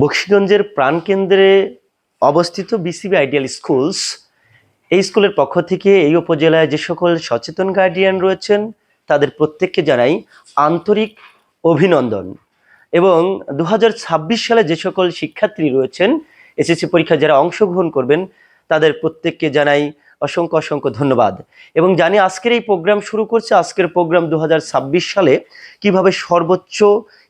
বক্সিগঞ্জের প্রাণকেন্দ্রে অবস্থিত BCB ideal schools, এই স্কুলের পক্ষ থেকে এই উপজেলায় যে সকল সচেতন গার্ডিয়ান রয়েছেন, তাদের প্রত্যেককে জানাই আন্তরিক অভিনন্দন। এবং দু হাজার ছাব্বিশ সালে যে সকল শিক্ষার্থী রয়েছেন, এসএসসি পরীক্ষায় যারা অংশগ্রহণ করবেন, তাদের প্রত্যেককে জানাই অসংখ্য অসংখ্য ধন্যবাদ। এবং জানি আজকের এই প্রোগ্রাম শুরু করছে, আজকের প্রোগ্রাম দু হাজার ছাব্বিশ সালে কীভাবে সর্বোচ্চ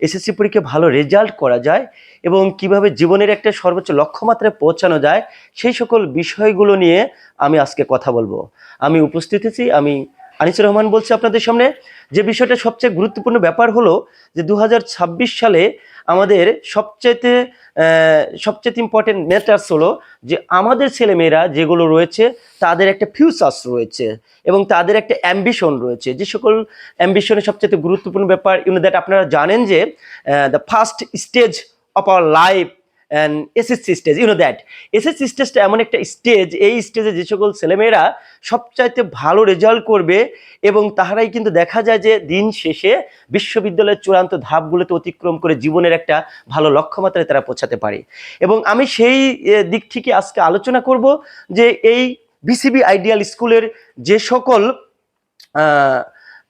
এসএসসি পরীক্ষা ভালো রেজাল্ট করা যায় এবং কীভাবে জীবনের একটা সর্বোচ্চ লক্ষ্যমাত্রায় পৌঁছানো যায়, সেই সকল বিষয়গুলো নিয়ে আমি আজকে কথা বলব। আমি উপস্থিত আছি, আমি আনিসুর রহমান বলছি আপনাদের সামনে যে বিষয়টা সবচেয়ে গুরুত্বপূর্ণ ব্যাপার হলো যে দু হাজার ছাব্বিশ সালে আমাদের সবচেয়ে সবচেয়ে ইম্পর্টেন্ট ম্যাটার্স হলো যে আমাদের ছেলেমেয়েরা যেগুলো রয়েছে তাদের একটা ফিউচার্স রয়েছে এবং তাদের একটা অ্যাম্বিশন রয়েছে। যে সকল অ্যাম্বিশনের সবচেয়ে গুরুত্বপূর্ণ ব্যাপার ইউনো দ্যাট আপনারা জানেন যে the first stage of our life SSC stage you know that SSC স্টেজটা এমন একটা স্টেজ এই স্টেজে যে সকল ছেলেমেয়েরা সবচাইতে ভালো রেজাল্ট করবে এবং তাহারাই কিন্তু দেখা যায় যে দিন শেষে বিশ্ববিদ্যালয়ের চূড়ান্ত ধাপগুলোতে অতিক্রম করে জীবনের একটা ভালো লক্ষ্যমাত্রায় তারা পৌঁছাতে পারে। এবং আমি সেই দিক থেকে আজকে আলোচনা করব যে এই বিসিবি আইডিয়াল স্কুলের যে সকল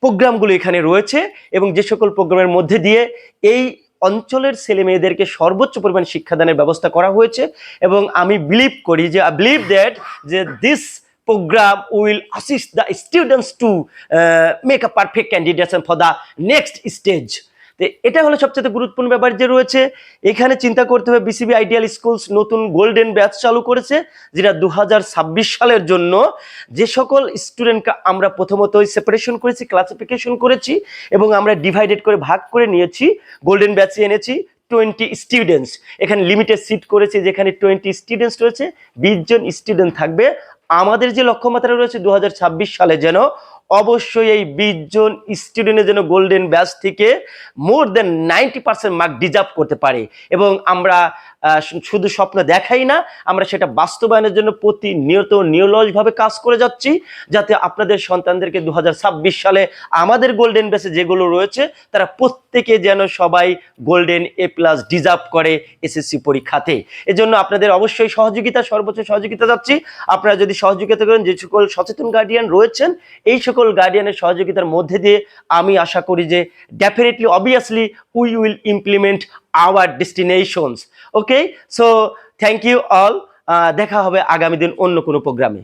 প্রোগ্রামগুলো এখানে রয়েছে এবং যে সকল প্রোগ্রামের মধ্যে দিয়ে এই অঞ্চলের ছেলে মেয়েদেরকে সর্বোচ্চ পরিমাণ শিক্ষাদানের ব্যবস্থা করা হয়েছে এবং আমি বিলিভ করি যে আই বিলিভ দ্যাট যে this program will assist the students to make a perfect candidation for the next stage এটা হলো সবচেয়ে গুরুত্বপূর্ণ ব্যাপার যে রয়েছে, এখানে চিন্তা করতে হবে বিসিবি আইডিয়াল স্কুলস নতুন গোল্ডেন ব্যাচ চালু করেছে, যেটা দু হাজার ছাব্বিশ সালের জন্য। যে সকল স্টুডেন্টকে আমরা প্রথমত সেপারেশন করেছি ক্লাসিফিকেশন করেছি, এবং আমরা ডিভাইডেড করে ভাগ করে নিয়েছি গোল্ডেন ব্যাচে এনেছি টোয়েন্টি স্টুডেন্টস এখানে লিমিটেড সিট করেছে, যেখানে টোয়েন্টি স্টুডেন্টস রয়েছে, বিশ জন স্টুডেন্ট থাকবে। আমাদের যে লক্ষ্যমাত্রা রয়েছে দু হাজার ছাব্বিশ সালে যেন অবশ্যই এই বিশ জন স্টুডেন্টের জন্য গোল্ডেন ব্যাচ থেকে more than ninety percent mark deserve করতে পারে। এবং আমরা শুধু স্বপ্ন দেখাই না, আমরা সেটা বাস্তবায়নের জন্য প্রতিনিয়ত নিয়লসভাবে কাজ করে যাচ্ছি, যাতে আপনাদের সন্তানদেরকে দু হাজার ছাব্বিশ সালে আমাদের গোল্ডেন ব্যাচে যেগুলো রয়েছে, তারা প্রত্যেকে যেন সবাই গোল্ডেন এ প্লাস ডিজার্ভ করে এসএসসি পরীক্ষাতে। এজন্য আপনাদের অবশ্যই সহযোগিতা, সর্বোচ্চ সহযোগিতা যাচ্ছি। আপনারা যদি সহযোগিতা করেন, যে সকল সচেতন গার্ডিয়ান রয়েছেন, এই সকল গার্ডিয়ানের সহযোগিতার মধ্যে দিয়ে আমি আশা করি যে definitely obviously we will implement our destinations okay so thank you all দেখা হবে আগামী দিন অন্য কোনো প্রোগ্রামে